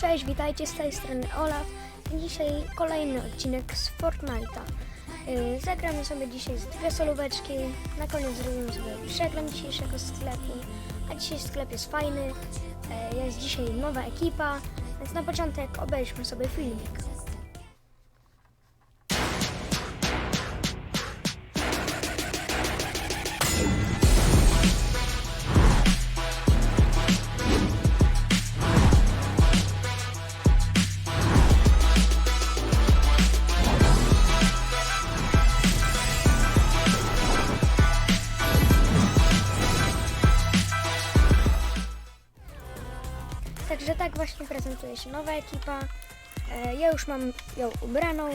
Cześć, witajcie z tej strony Olaf. Dzisiaj kolejny odcinek z Fortnite'a. Yy, Zagramy sobie dzisiaj z dwie solóweczki. Na koniec zrobimy sobie przegląd dzisiejszego sklepu. A dzisiaj sklep jest fajny. Yy, Jest dzisiaj nowa ekipa, więc na początek obejrzmy sobie filmik. Także tak właśnie prezentuje się nowa ekipa. E, Ja już mam ją ubraną.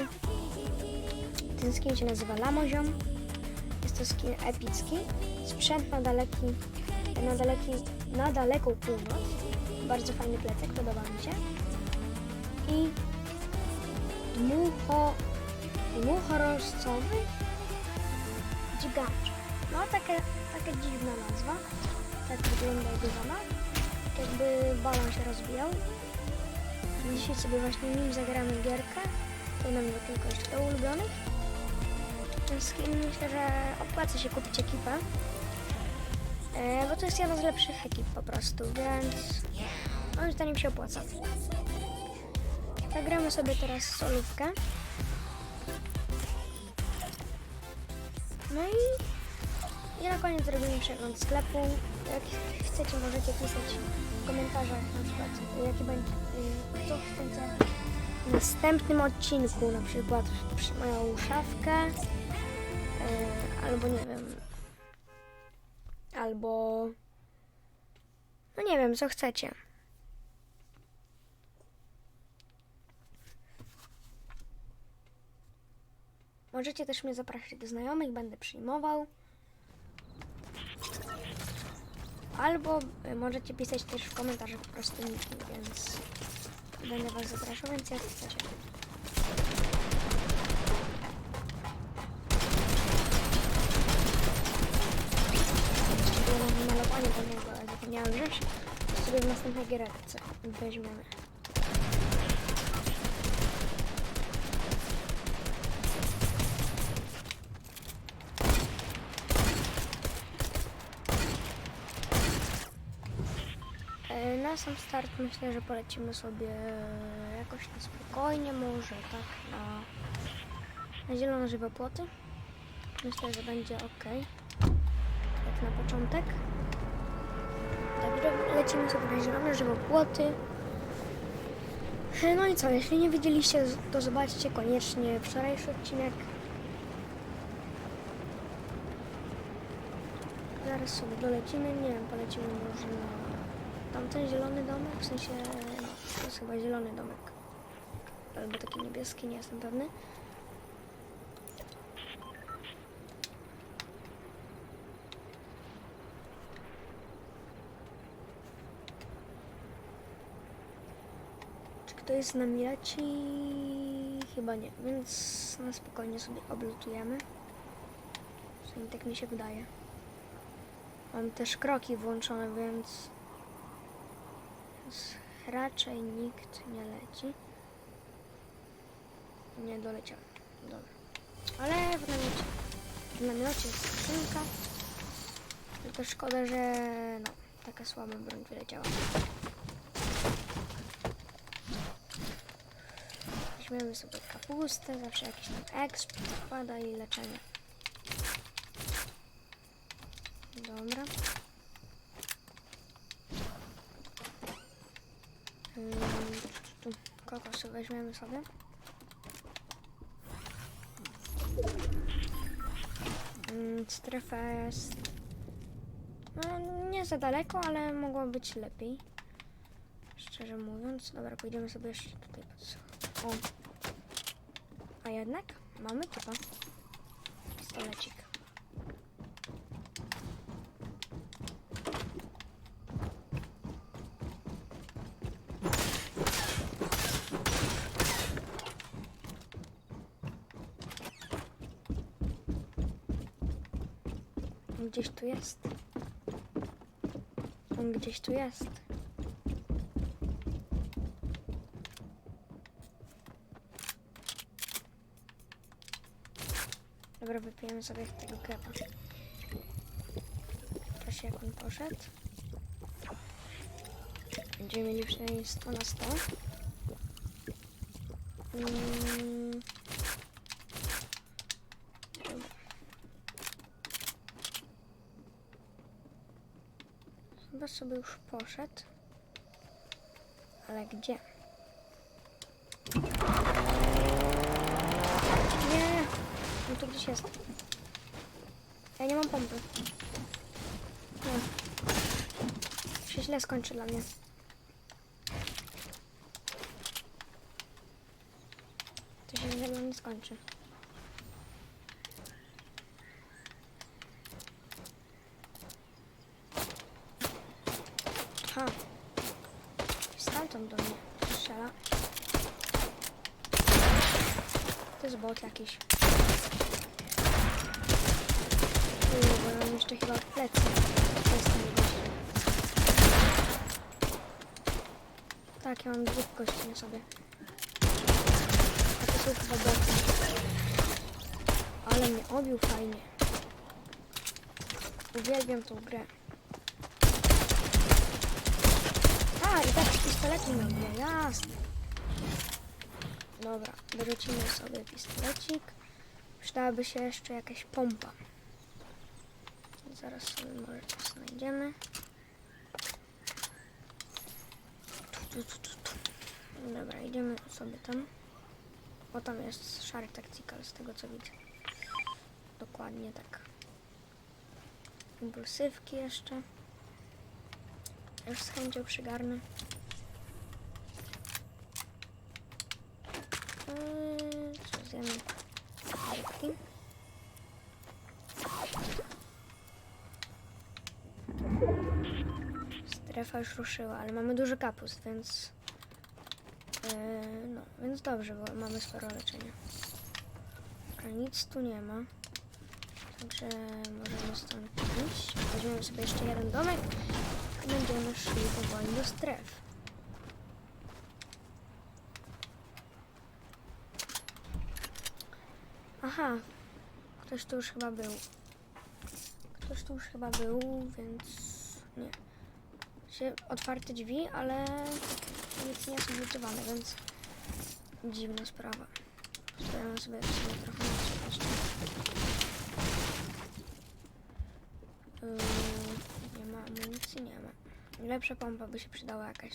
Ten skin się nazywa Lamoziom. Jest to skin epicki. Sprzęt na daleki, na daleki, na daleką północ. Bardzo fajny plecak, podoba mi się. I dmucho, dmuchorozcowy dźgacz. No taka, taka dziwna nazwa. Tak wygląda jego zamach jakby balon się rozbijał. Dzisiaj sobie właśnie nim zagramy gierkę. To nam go tylko jeszcze do ulubionych. Ten skin myślę, że opłaca się kupić ekipę. E, bo to jest jedna z lepszych ekip po prostu, więc moim zdaniem się opłaca. Zagramy sobie teraz solówkę. No i i na koniec zrobimy przegląd sklepu. Jak chcecie, możecie pisać w komentarzach na przykład, jaki będzie, y, co chcecie w następnym odcinku, na przykład przy- moją szafkę, y, albo nie wiem, albo no nie wiem, co chcecie. Możecie też mnie zapraszać do znajomych, będę przyjmował. Albo y, możecie pisać też w komentarzach po prostu nick, więc będę was zapraszał, więc jak chcecie. Malowanie do niego, zapomniałem. To sobie w następnej giereczce weźmiemy. Na sam start myślę, że polecimy sobie jakoś na spokojnie, może tak na, na zielono żywopłoty. Myślę, że będzie ok. Tak na początek. Także lecimy sobie na zielone żywopłoty. E, No i co, jeśli nie widzieliście, to zobaczcie koniecznie wczorajszy odcinek. Zaraz sobie dolecimy, nie wiem, polecimy może na tamten zielony domek, w sensie no, to jest chyba zielony domek. Albo taki niebieski, nie jestem pewny. Czy ktoś z nami leci? Chyba nie, więc na spokojnie sobie oblutujemy. Przynajmniej tak mi się wydaje. Mam też kroki włączone, więc więc raczej nikt nie leci. Nie doleciał. Dobra. Ale w namiocie. W namiocie jest skrzynka. Tylko szkoda, że no, taka słaba broń wyleciała. Weźmiemy sobie kapustę, zawsze jakiś tam exp wkłada i leczenie. Dobra. Ym, tu kokosy weźmiemy sobie. Ym, Strefa jest no, nie za daleko, ale mogło być lepiej. Szczerze mówiąc. Dobra, pójdziemy sobie jeszcze tutaj O. A jednak mamy typa. Pistolecik. Gdzieś tu jest. On gdzieś tu jest. Dobra, wypijemy sobie tego krepa. Proszę, jak on poszedł. Będziemy mieli przynajmniej 100 na 100. Mm. Sobie już poszedł. Ale gdzie? Nie! No tu gdzieś jest. Ja nie mam pompy. Nie. Się źle skończy dla mnie. To się źle dla mnie skończy. Ha. Stamtąd do mnie strzela. Jest bot jakiś. Uuu, bo mam jeszcze chyba plecy. Tak, ja mam dwóch gości na sobie. A to są chyba boty. Ale mnie obił fajnie. Uwielbiam tą grę. A, i tak z pistoletem robię, jasne. Dobra, dorzucimy sobie pistolecik. Przydałaby się jeszcze jakaś pompa. Zaraz sobie może coś znajdziemy. Tu, tu, tu, tu. Dobra, idziemy sobie tam. O, tam jest Shark Tactical, z tego co widzę. Dokładnie tak. Impulsywki jeszcze. Już z chęcią przygarnę. Eee, Co zjemy? Rybki. Strefa już ruszyła, ale mamy dużo kapust, więc... Eee, no, więc dobrze, bo mamy sporo leczenia. Dobra, nic tu nie ma. Także możemy stąd iść. Weźmiemy sobie jeszcze jeden domek i będziemy szli powoli do stref. Aha, ktoś tu już chyba był. Ktoś tu już chyba był, więc nie. Się otwarte drzwi, ale nic nie są wycofane, więc dziwna sprawa. Spróbujemy sobie trochę jeszcze. Yy, nie ma amunicji, nie ma. Lepsza pompa by się przydała jakaś.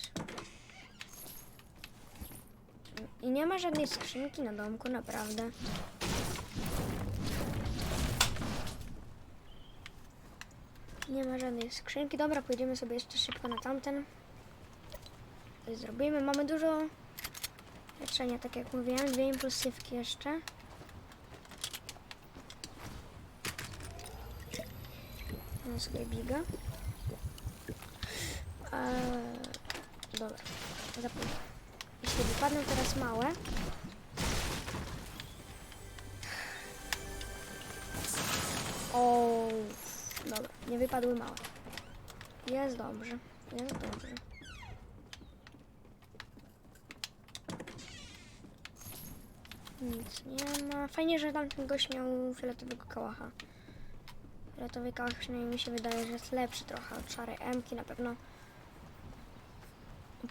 I nie ma żadnej skrzynki na domku, naprawdę. Nie ma żadnej skrzynki. Dobra, pójdziemy sobie jeszcze szybko na tamten. Zrobimy. Mamy dużo leczenia, tak jak mówiłem. Dwie impulsywki jeszcze. Mamy sobie biga. Eee, dobra, zapomnę. Jeśli wypadną teraz małe, wypadły małe. Jest dobrze, jest dobrze. Nic nie ma. Fajnie, że tamten gość miał fioletowego kałacha. Fioletowy kałach przynajmniej mi się wydaje, że jest lepszy trochę od szarej M-ki. Na pewno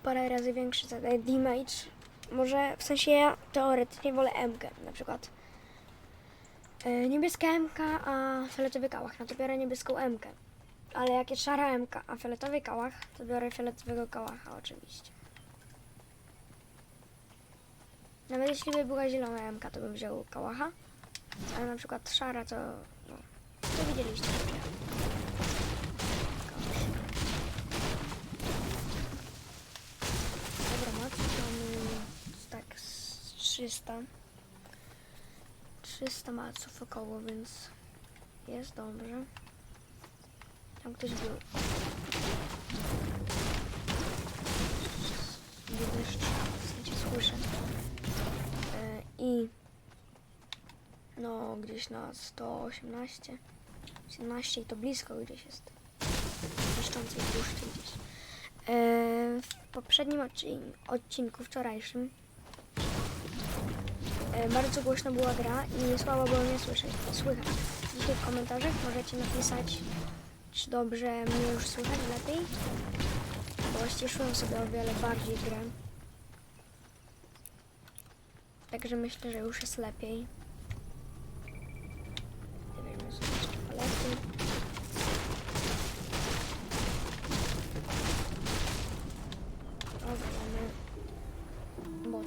parę razy większy zadaje damage. Może w sensie ja teoretycznie wolę M-kę na przykład. E, niebieska MK, a fioletowy kałach. No to biorę niebieską MK. Ale jak jest szara MK, a fioletowy kałach, to biorę fioletowego kałacha oczywiście. Nawet jeśli by była zielona MK, to bym wziął kałacha. Ale na przykład szara to... No, to widzieliście. Dobra, macie mamy tak z 300. 300 maców około, więc jest dobrze. Tam ktoś był. Widzę strzał, w sensie słyszę. E, I no gdzieś na 118, 17 i to blisko gdzieś jest. Niszczącej puszczy gdzieś. E, w poprzednim odcin- odcinku, wczorajszym, E, Bardzo głośno była gra i słabo było mnie słyszeć, słychać. Dzisiaj w komentarzach możecie napisać, czy dobrze mnie już słychać lepiej. Bo ściszyłem sobie o wiele bardziej grę. Także myślę, że już jest lepiej. Weźmy sobie palety. Mamy.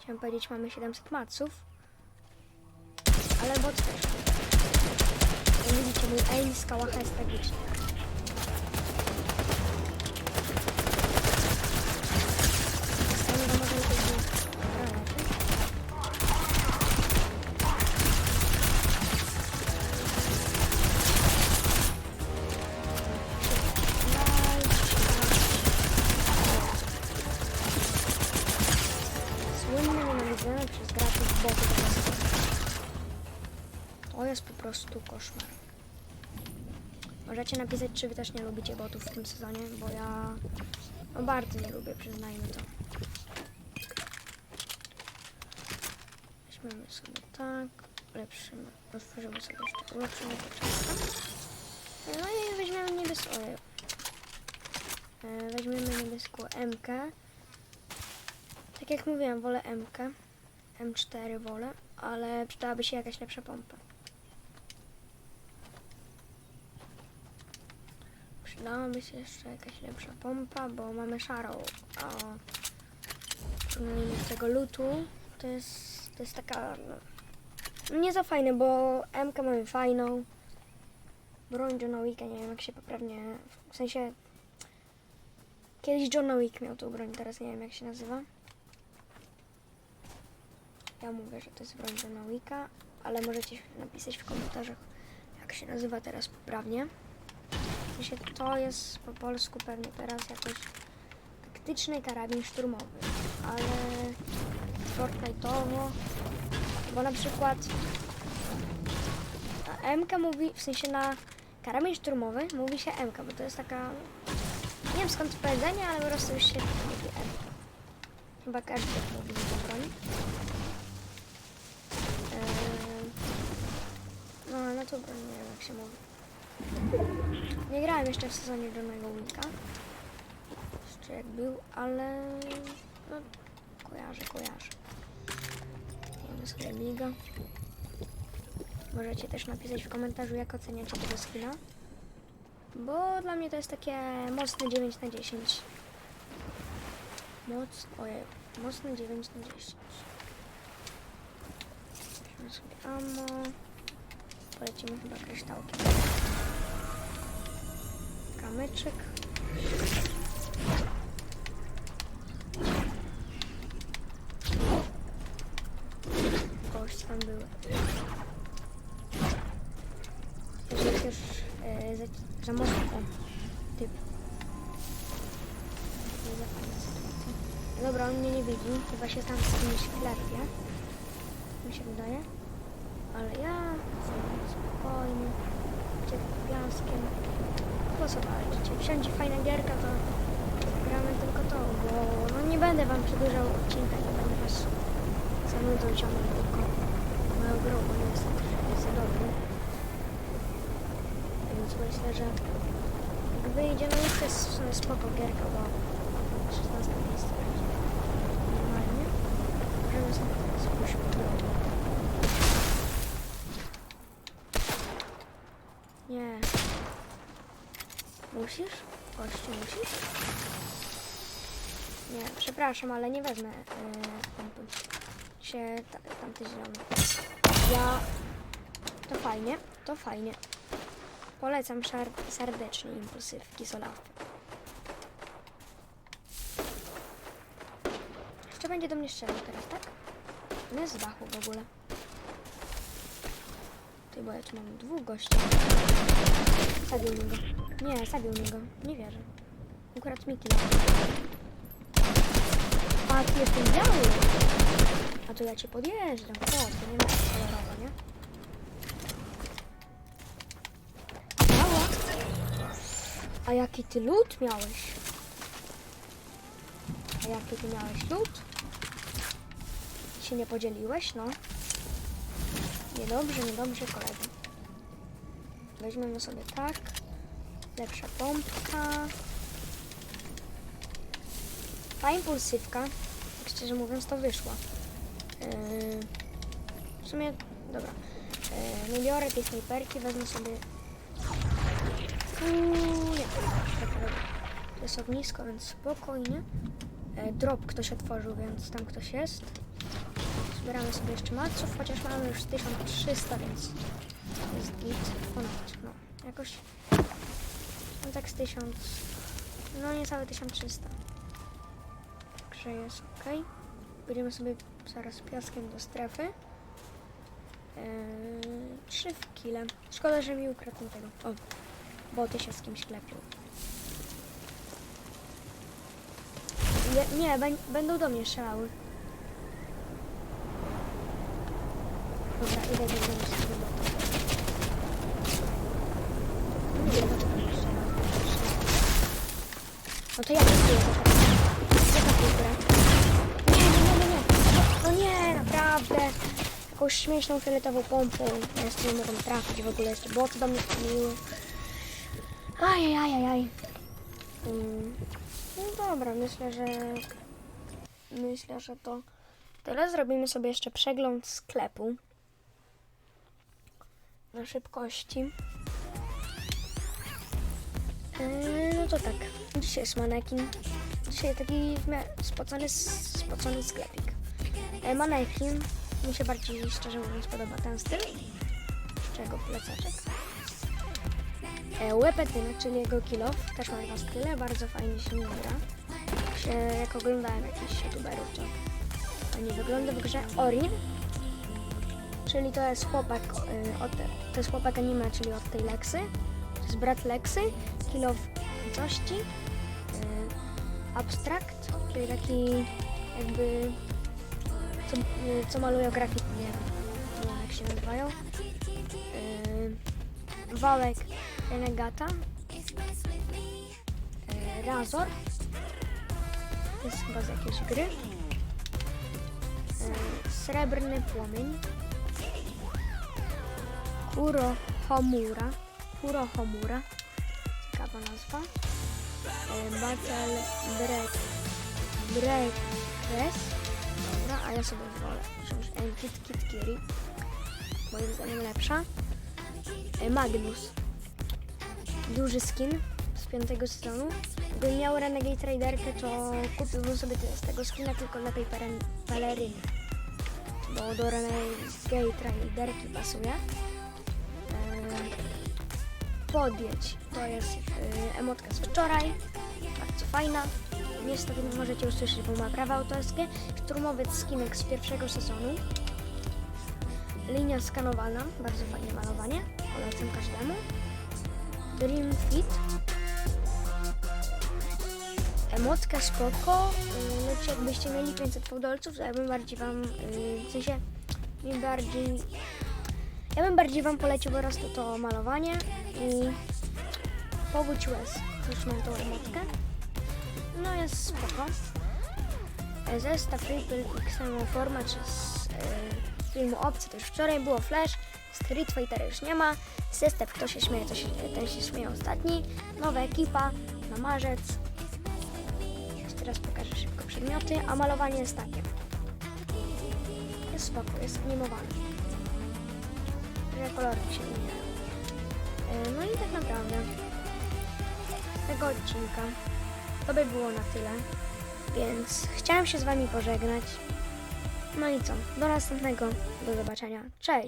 Chciałem powiedzieć, mamy 700 maców. Ale bot też. Jak widzicie, mój aim z kałacha jest tragiczny. Możecie napisać, czy wy też nie lubicie botów w tym sezonie, bo ja no bardzo nie lubię, przyznajmy to. Weźmiemy sobie tak, ulepszymy, otworzymy sobie jeszcze, ulepszymy początek. No i weźmiemy niebieską. E, weźmiemy niebieską MK. Tak jak mówiłem, wolę MK. M4 wolę, ale przydałaby się jakaś lepsza pompa. Przydałaby się jeszcze jakaś lepsza pompa, bo mamy szarą, a pomimo tego lutu to jest, to jest taka no, nie za fajne, bo MK mamy fajną. Broń Johna Wicka, nie wiem jak się poprawnie, w sensie kiedyś John Wick miał tą broń, teraz nie wiem jak się nazywa. Ja mówię, że to jest broń Johna Wicka, ale możecie napisać w komentarzach jak się nazywa teraz poprawnie. Sensie to jest po polsku pewnie teraz jakoś taktyczny karabin szturmowy, ale Fortnite'owo, bo na przykład na MK mówi, w sensie na karabin szturmowy mówi się MK, bo to jest taka, nie wiem skąd powiedzenie, ale po prostu już się mówi MK. Chyba każdy mówi za broń. Eee, No, ale to broń nie wiem jak się mówi. Nie grałem jeszcze w sezonie Johnego Wicka. Jeszcze jak był, ale no, kojarzę, kojarzę. Mamy sobie Miga. Możecie też napisać w komentarzu, jak oceniacie tego skina. Bo dla mnie to jest takie mocne 9 na 10. Moc, ojej, mocne 9 na 10. Weźmy sobie ammo. Polecimy chyba kryształkiem. Kamyczek. Gość tam były. Jest już e, za, mocno. Typ. Dobra, on mnie nie widzi. Chyba się tam z kimś klepie. Mi się wydaje. Ale ja spokojnie. Cię piaskiem. Po co walczyć? Wsiądzie fajna gierka, to gramy tylko to, bo no nie będę wam przedłużał odcinka, nie będę was za nudą ciągnął tylko moją grą, bo nie jest, jest za dobry. Więc myślę, że jak wyjdzie, no już jest w sumie spoko gierka, bo 16 miejsce będzie normalnie. Możemy sobie teraz pójść po drogę. Nie. Musisz? Gościu, musisz? Nie, przepraszam, ale nie wezmę yy. Się ta, tamty zielony. Ja... To fajnie, to fajnie. Polecam serdecznie impulsywki z Olafem. Jeszcze będzie do mnie strzelał teraz, tak? Nie z dachu w ogóle. Ty, bo ja tu mam dwóch gości. Zabił mi go. Nie, zabił mi go. Nie wierzę. Ukradł mi kill. A, ty jestem biały. A to ja cię podjeżdżam. O, to nie ma kolorowo, nie? Biała? A jaki ty lód miałeś? A jaki ty miałeś lód? się nie podzieliłeś, no. Niedobrze, niedobrze, kolego. Weźmiemy sobie tak. Lepsza pompka. Ta impulsywka, tak szczerze mówiąc, to wyszła. Yy, w sumie, dobra. Yy, nie biorę tej snajperki, wezmę sobie... Uuu, nie. To jest ognisko, więc spokojnie. E, drop ktoś otworzył, więc tam ktoś jest. Zbieramy sobie jeszcze maców, chociaż mamy już 1300, więc jest git. Ponad, no, jakoś... No tak z 1000... No niecałe 1300. Także jest ok. Będziemy sobie zaraz piaskiem do strefy. Eee, trzy w kile. Szkoda, że mi ukradł tego. O, boty się z kimś klepią. Je, nie, bę- będą do mnie strzelały. Dobra, idę do mnie No to ja testuję to. Tę grę. Nie, nie, nie, nie, nie. No nie, naprawdę. Jakąś śmieszną fioletową pompą. Ja jeszcze nie mogę trafić w ogóle. Jeszcze boty do mnie strzeliły. Ajajajajaj. Mm. No dobra, myślę, że... Myślę, że to... Teraz zrobimy sobie jeszcze przegląd sklepu. Na szybkości. Yy, no to tak. Dzisiaj jest manekin. Dzisiaj taki spocony, spocony sklepik. E, manekin. Mi się bardziej, szczerze mówiąc, podoba ten styl. Czego plecaczek. E, Łepetynek, czyli jego kilof. Też ma dwa style. Bardzo fajnie się nim gra. Jak oglądałem jakichś youtuberów, to fajnie wygląda w grze. Orin. Czyli to jest chłopak y, od, to jest chłopak anime, czyli od tej Lexy. Jest brat Lexy. Kilof końcości. Y, abstrakt, czyli taki jakby co, y, co malują grafiki, nie wiem, wiem jak się nazywają. Y, wałek Renegata. Razor. To jest chyba z jakiejś gry. Srebrny płomień. Kuro Homura. Kuro Homura. Ciekawa nazwa. E, Battle Break. Break Press. Dobra, a ja sobie wolę wziąć e, Kit Kiri. Moim zdaniem lepsza. E, Magnus. Duży skin z piątego sezonu. Gdybym miał Renegade Raiderkę, to kupiłbym sobie z tego skina tylko peren- peleryny. Bo do Renegade Raiderki pasuje. Podjedź. To jest e, emotka z wczoraj. Bardzo fajna. Niestety nie możecie usłyszeć, bo ma prawa autorskie. Szturmowiec skinek z pierwszego sezonu. Linia skanowana. Bardzo fajne malowanie. Polecam każdemu. Dream Fit. Emotka spoko, y, lecz jakbyście mieli 500 fałdolców, to ja bym bardziej wam, y, w sensie, mi bardziej ja bym bardziej Wam polecił po prostu to malowanie i powódź łez. Już mam tą emotkę. No jest spoko. Zestaw Ripple XMO Format z e, filmu Obcy, to już wczoraj było Flash. Street Fighter już nie ma. Zestaw Kto się śmieje, to się, ten się śmieje ostatni. Nowa ekipa na marzec. Jeszcze teraz pokażę szybko przedmioty, a malowanie jest takie. Jest spoko, jest animowane że kolory się zmieniają. E, No i tak naprawdę tego odcinka. To by było na tyle, więc chciałem się z Wami pożegnać. No i co, do następnego, do zobaczenia, cześć!